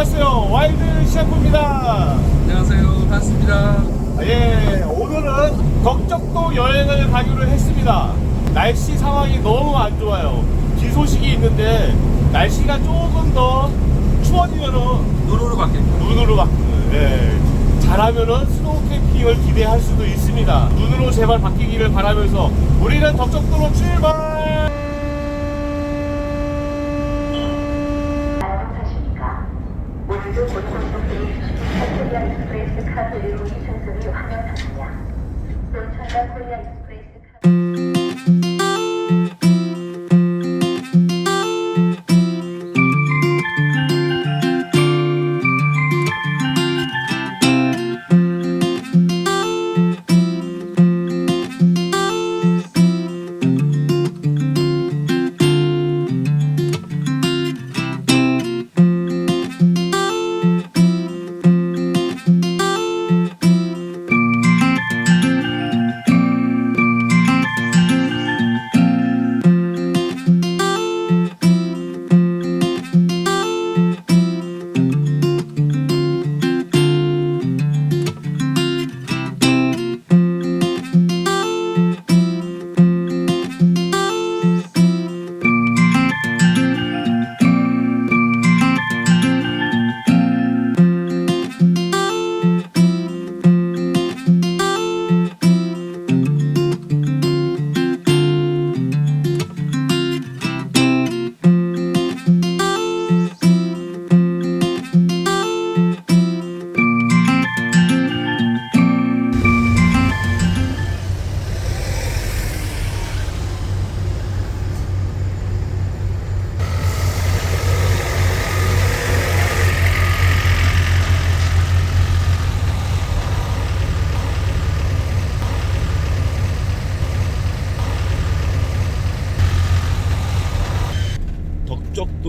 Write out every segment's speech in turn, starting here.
안녕하세요. 와일드 셰프입니다. 안녕하세요. 반갑습니다. 아, 예, 오늘은 덕적도 여행을 가기로 했습니다. 날씨 상황이 너무 안 좋아요. 비 소식이 있는데 날씨가 조금 더 추워지면은 눈으로 거예요. 눈으로 바뀌는. 예. 잘하면은 스노우 캠핑을 기대할 수도 있습니다. 눈으로 제발 바뀌기를 바라면서 우리는 덕적도로 출발! 사십니까? 오늘도 고속도로들이 코리아 익스프레스 카드리로 이승들이 환영합니다. 논천과 코리아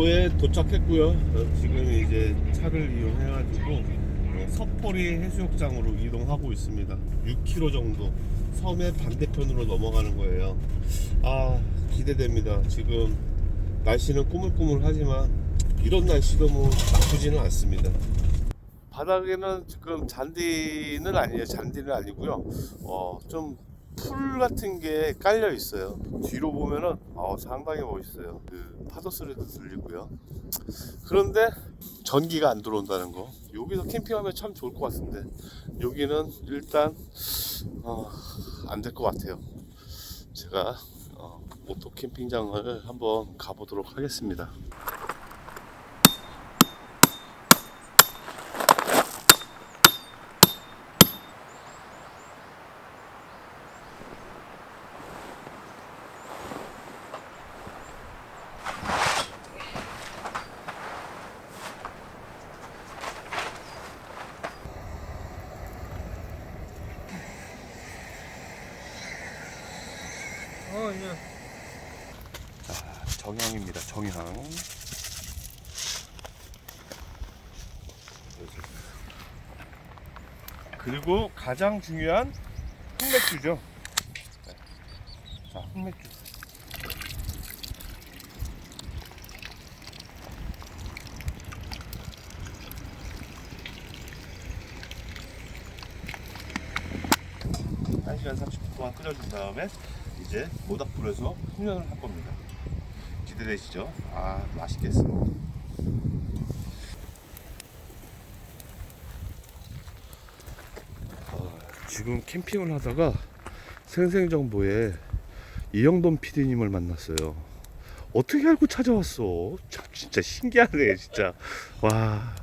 덕적도에 도착했고요. 어, 지금 이제 차를 이용해가지고 어, 서포리 해수욕장으로 이동하고 있습니다. 6km 정도 섬의 반대편으로 넘어가는 거예요. 아 기대됩니다. 지금 날씨는 꾸물꾸물하지만 이런 날씨도 뭐 나쁘지는 않습니다. 바닥에는 지금 잔디는 아니에요. 잔디는 아니고요. 어, 좀 풀 같은 게 깔려 있어요. 뒤로 보면은 어, 상당히 멋있어요. 그 파도 소리도 들리고요. 그런데 전기가 안 들어온다는 거. 여기서 캠핑하면 참 좋을 것 같은데 여기는 일단 어, 안 될 것 같아요. 제가 어, 오토 캠핑장을 한번 가보도록 하겠습니다. 어, 예. 정향입니다. 정향. 그리고 가장 중요한 흑맥주죠. 네. 자, 흑맥주. 한시간 30분 동안 끓여준 다음에 이제 모닥불에서 훈연을 할 겁니다. 기대되시죠? 아 맛있겠습니다. 어, 지금 캠핑을 하다가 생생정보에 이영돈 PD님을 만났어요. 어떻게 알고 찾아왔어? 참 진짜 신기하네 진짜. 와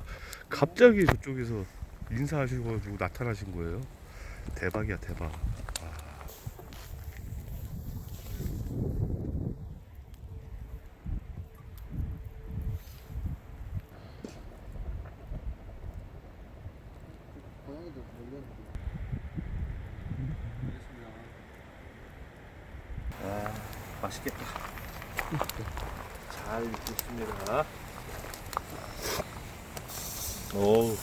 갑자기 저쪽에서 인사하시고 나타나신 거예요. 대박이야 대박. 아, 맛있겠다. 잘 익겠습니다. 오.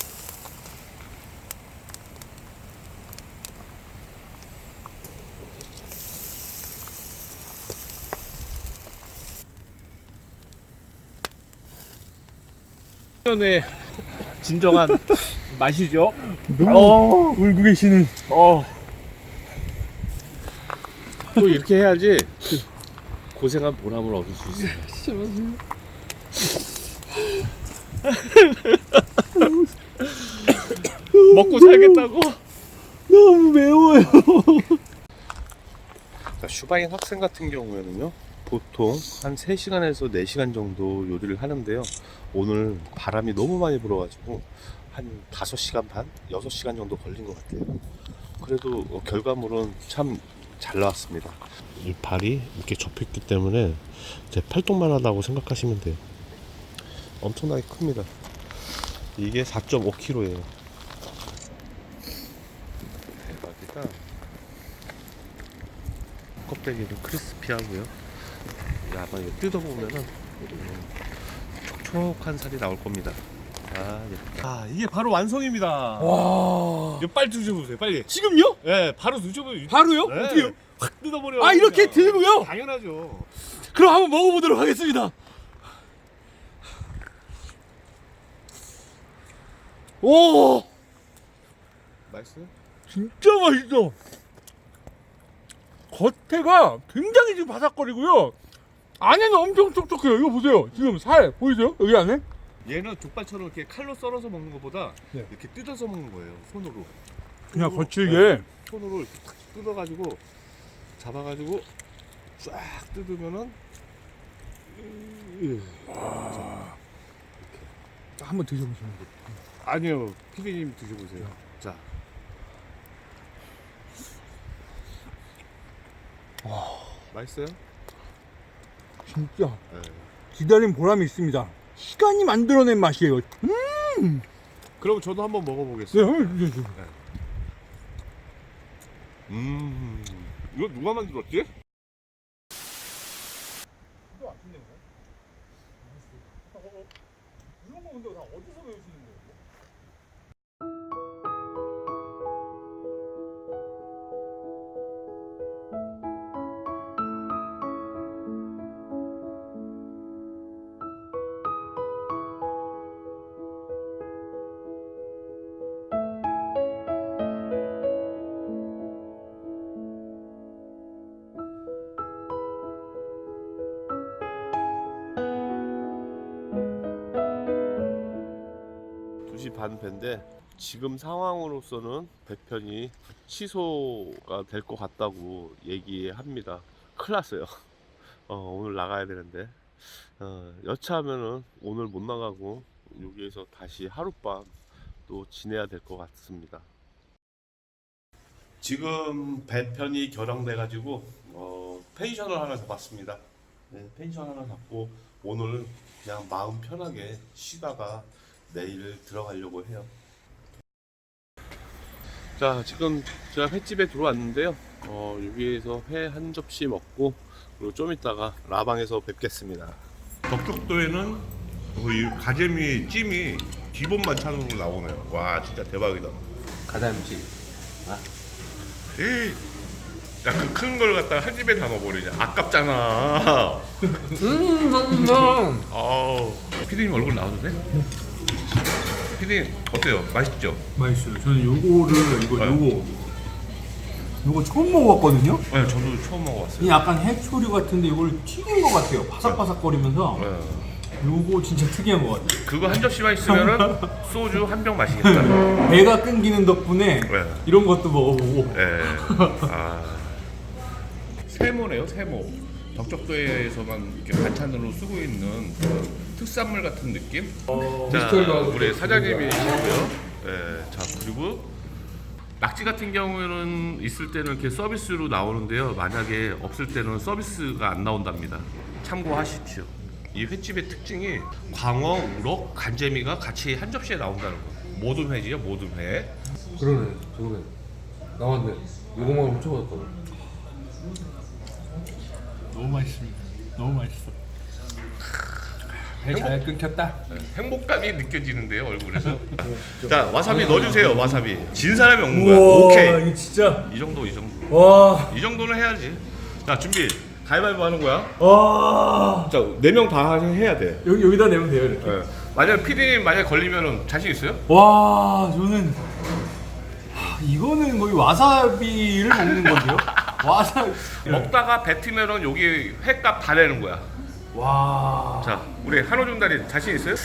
전에 진정한 맛이죠. 어, 울고 계시는. 어. 또 이렇게 해야지 고생한 보람을 얻을 수 있어요. 먹고 살겠다고. 너무 매워요. 자, 슈바인 학생 같은 경우에는요 보통 한 3시간에서 4시간 정도 요리를 하는데요 오늘 바람이 너무 많이 불어가지고 한 5시간 반? 6시간 정도 걸린 것 같아요 그래도 어, 결과물은 참 잘 나왔습니다. 이 발이 이렇게 접혔기 때문에 제 팔뚝만 하다고 생각하시면 돼요. 엄청나게 큽니다. 이게 4.5kg예요. 대박이다. 껍데기는 크리스피하고요. 아마 이거 뜯어보면은 음, 촉촉한 살이 나올 겁니다. 아. 아, 이게 바로 완성입니다. 와. 이거 빨리 드셔보세요, 빨리. 지금요? 네, 바로 드셔보세요. 바로요? 네. 어떻게요? 확 뜯어버려. 아, 이렇게 들고요? 당연하죠. 그럼 한번 먹어보도록 하겠습니다. 오, 맛있어요? 진짜 맛있어. 겉에가 굉장히 지금 바삭거리고요. 안에는 엄청 촉촉해요. 이거 보세요. 지금 살 보이세요? 여기 안에? 얘는 족발처럼 이렇게 칼로 썰어서 먹는 것보다 네. 이렇게 뜯어서 먹는 거예요, 손으로. 그냥 손으로, 거칠게. 네, 손으로 이렇게 탁 뜯어가지고 잡아가지고 쫙 뜯으면은 음, 한번 드셔보시면 돼요. 아니요, 피디님 드셔보세요. 자. 맛있어요? 진짜 네. 기다린 보람이 있습니다. 시간이 만들어낸 맛이에요. 음, 그럼 저도 한번 네, 먹어보겠습니다. 한번 드셔보세요. 음, 이거 누가 만들었지? 반 배인데 지금 상황으로서는 배편이 취소가 될 것 같다고 얘기합니다. 큰일 났어요. 어, 오늘 나가야 되는데 어, 여차하면은 오늘 못 나가고 여기에서 다시 하룻밤 또 지내야 될 것 같습니다. 지금 배편이 결항돼 가지고 어, 펜션을 하나 잡았습니다. 네, 펜션 하나 잡고 오늘 그냥 마음 편하게 쉬다가 내일 들어가려고 해요. 자, 지금 제가 횟집에 들어왔는데요. 어, 여기에서 회 한 접시 먹고 그리고 좀 이따가 라방에서 뵙겠습니다. 덕적도에는 이 가재미 찜이 기본 반찬으로 나오네요. 와, 진짜 대박이다. 가자미치. 에이, 야그 큰걸 갖다가 한 입에 다 넣어버리냐? 아깝잖아. 음, 음, 아우, 피디님 얼굴 나와도 돼? 피디님 어때요? 맛있죠? 맛있어요. 저는 요거를 이거 네. 요거 요거 처음 먹어봤거든요. 네, 저도 처음 먹어봤어요. 이 약간 해초류 같은데 이걸 튀긴 것 같아요. 바삭바삭거리면서 네. 요거 진짜 특이한 것 같아요. 그거 한 접시만 있으면은 소주 한 병 마시겠다. 배가 끊기는 덕분에 네. 이런 것도 먹어보고 네. 아. 세모네요, 세모. 덕적도에서만 이렇게 반찬으로 쓰고 있는 그런 특산물 같은 느낌. 자, 미스터리가 우리 사장님이시고요. 네, 자 그리고 낙지 같은 경우에는 있을 때는 이렇게 서비스로 나오는데요. 만약에 없을 때는 서비스가 안 나온답니다. 참고하십시오. 이 횟집의 특징이 광어, 우럭, 간재미가 같이 한 접시에 나온다는 거. 모든 회지요, 모든 회. 그러네, 그러네. 나왔네. 요거만 훔쳐봤다. 너무 맛있습니다. 너무 맛있어. 배 잘 끊겼다. 행복감이 느껴지는데요 얼굴에서 자 와사비 넣어주세요 와사비 진 사람이 먹는 거야 오케이 이거 진짜 이 정도 이 정도 와. 이 정도는 해야지 자 준비 가위바위보 하는 거야 와. 자네 명 다 해야 돼 여기 여기다 내면 돼요 이렇게. 네. 만약 피디님 만약 걸리면 자신 있어요? 와 저는 하, 이거는 거의 와사비를 먹는 건데요. 와사비. 먹다가 뱉으면은 여기 회값 다 내는 거야. 와. 자, 우리 한호준 다리 자신 있어요?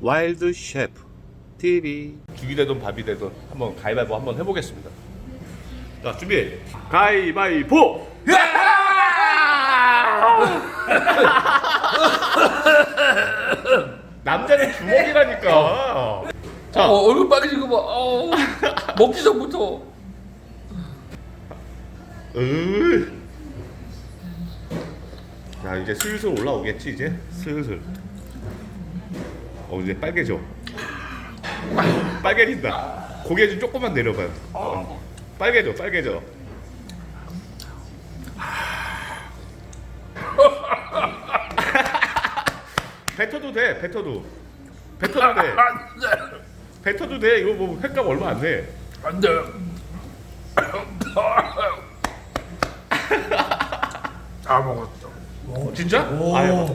와일드 셰프 TV 죽이 되든 밥이 되든 한번 가위바위보 한번 해보겠습니다. 자, 준비. 가위바위보. 남자는 주먹이라니까. 자, 어, 얼굴 빨개진 거 봐. 어, 먹기 전부터. 으. 자, 이제 슬슬 올라오겠지 이제 슬슬. 어, 이제 빨개져. 빨개진다. 고개 좀 조금만 내려봐요. 어. 빨개져, 빨개져. 뱉어도 돼, 뱉어도. 뱉어도 돼. 뱉어도 돼. 이거 뭐 횟값 얼마 안 돼. 안 돼. 다 먹었어. 진짜? 아유.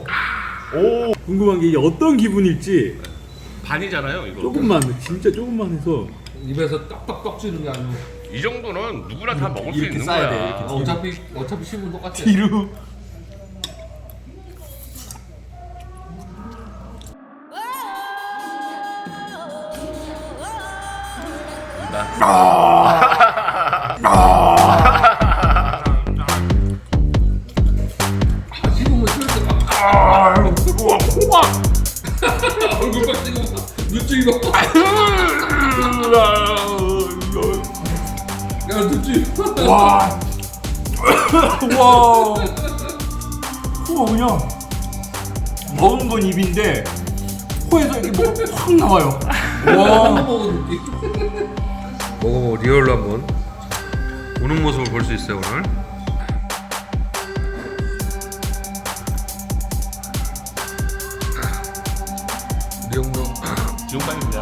오. 궁금한 게 이게 어떤 기분일지 반이잖아요, 이거. 조금만 진짜 조금만 해서 입에서 떡떡떡 찌는 게 아니고. 이 정도는 누구나 다 먹을 수 이렇게 있는 싸야 거야. 돼, 이렇게. 어차피 어차피 식은 똑같아. 뒤로. 그냥 먹은 건 입인데 코에서 이렇게 뭐가 확 나와요. 와. 먹어보고 리얼로 한번 우는 모습을 볼 수 있어요 오늘. 우리 형도 지금까지입니다.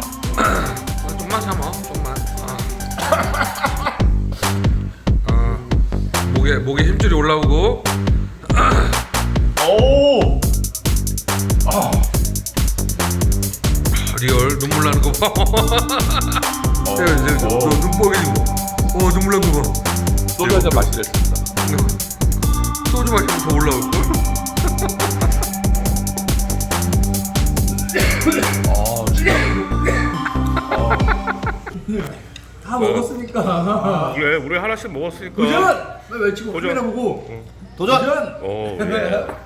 좀만 참아, 좀만. 아. 아, 목에 목에 힘줄이 올라오고. 리얼 눈물 나는 거 봐. 야, 이제 너눈 뻐개지고. 어 눈물 나는 거 봐. 소주 한잔 마시겠습니다. 소주 마시면 더 올라올 걸. 다 먹었으니까. 그래, 우리 하나씩 먹었으니까. 도전! 빨리 외치고 도전. 카메라 보고 도전! 어, 그래.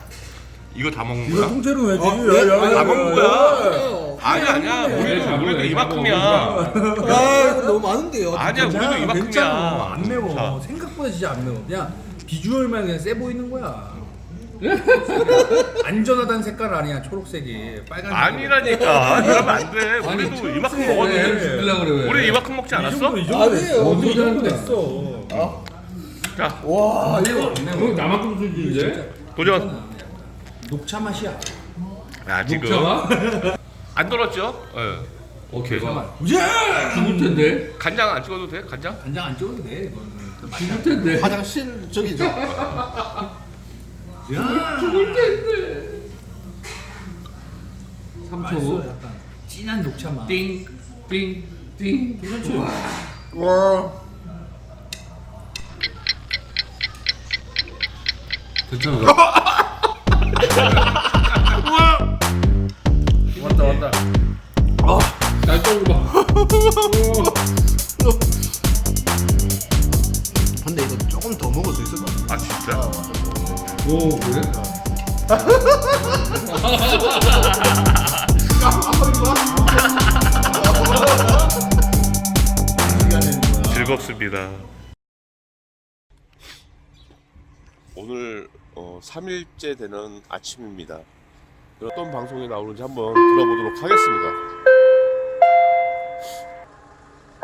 이거 다 먹는 거야? 통째로 외치. 다 먹는 거야? 아니 아니야. 우리도 우리도 이만큼이야. 아 너무 많은데요. 아니야, 우리도 괜찮아, 이만큼이야. 안 매워. 자, 생각보다 진짜 안 매워. 그냥 비주얼만 그냥 세 보이는 거야. 안전하다는 색깔 아니야 초록색이 빨간색. 아니라니까. 그러면 안 돼. 우리도 이만큼 왜 먹었는데. 죽이려고 그래? 우리 이만큼 먹지 않았어? 이 정도. 아니에요. 이 정도 그냥 됐어. 자, 와 이거 나만큼 수준인데? 도전. 녹차 맛이야. 야, 지금 녹차가? 안 떨었죠? 예. 오케이. 죽을 텐데. 간장 안 찍어도 돼? 간장? 간장 안 찍어도 돼. 이거는. 그 맛이 죽을 텐데. 화장실 저기죠. 죽을 텐데. 3초 맛있어 후. 약간 진한 녹차 맛. 띵, 띵, 띵. 괜찮지? 괜찮아. 근데 이거 조금 더 먹을 수 있을 것 같아. 아, 진짜? 오, 그래? 즐겁습니다. 오늘 어, 3일째 되는 아침입니다. 어떤 방송이 나오는지 한번 들어보도록 하겠습니다.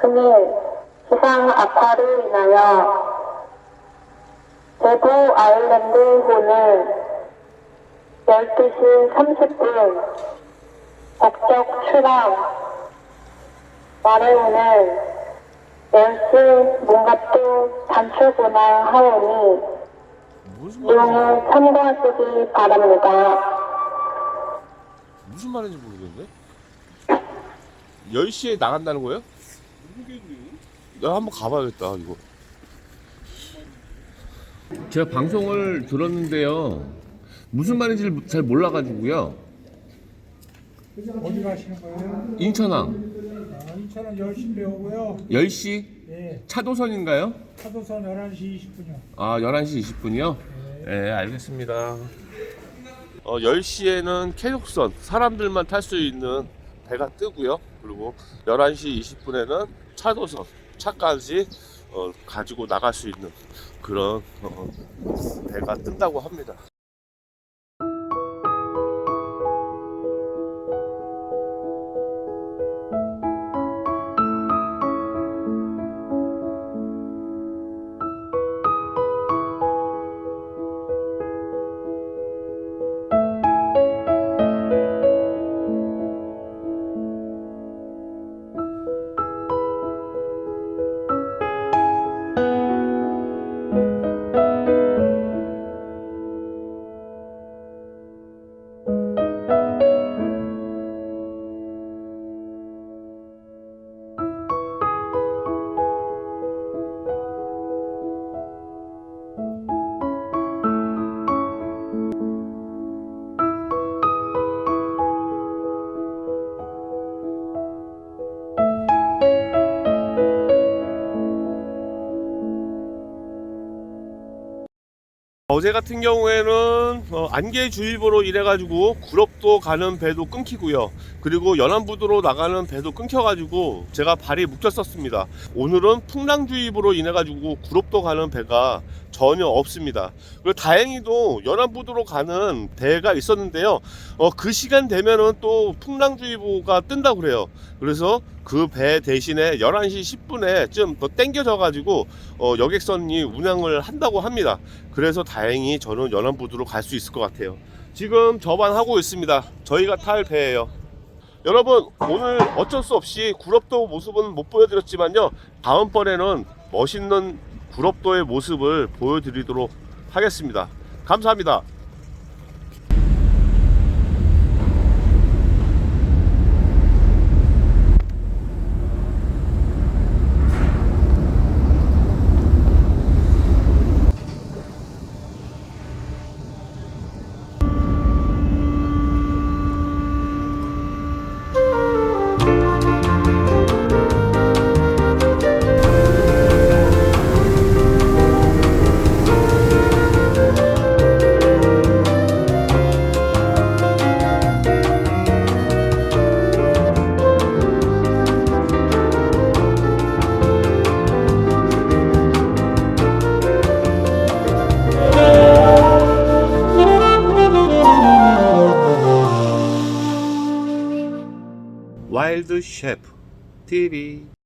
금일 기상 악화로 인하여 대구 아일랜드 호는 12시 30분 북쪽 출항 마레오는 10시 문갑도 단축운항 하오니 이용에 참고하시기 바랍니다. 무슨 말인지 모르겠네. 10시에 나간다는 거예요? 내가 한번 가봐야겠다 이거 제가 방송을 들었는데요 무슨 말인지 잘 몰라가지고요 어디 가시는 거예요? 인천항 아, 인천은 10시인데 오고요. 10시 예, 차도선인가요? 차도선 11시 20분이요. 아 11시 20분이요? 네 알겠습니다 어, 10시에는 계속선 사람들만 탈 수 있는 배가 뜨고요. 그리고 11시 20분에는 차도선 차까지 어, 가지고 나갈 수 있는 그런 어, 배가 뜬다고 합니다 어제 같은 경우에는 어, 안개주의보로 인해가지고 구럽도 가는 배도 끊기고요. 그리고 연안부두로 나가는 배도 끊겨가지고 제가 발이 묶였었습니다. 오늘은 풍랑주의보로 인해가지고 구럽도 가는 배가 전혀 없습니다. 그리고 다행히도 연안부두로 가는 배가 있었는데요. 어, 그 시간 되면은 또 풍랑주의보가 뜬다 고 그래요. 그래서 그 배 대신에 11시 10분에 좀 더 땡겨져 가지고 어, 여객선이 운항을 한다고 합니다. 그래서 다행히 저는 연안부두로 갈 수 있을 것 같아요. 지금 접안하고 있습니다. 저희가 탈 배예요. 여러분 오늘 어쩔 수 없이 구럽도 모습은 못 보여드렸지만요. 다음번에는 멋있는 구럽도의 모습을 보여드리도록 하겠습니다. 감사합니다. 와일드 셰프 TV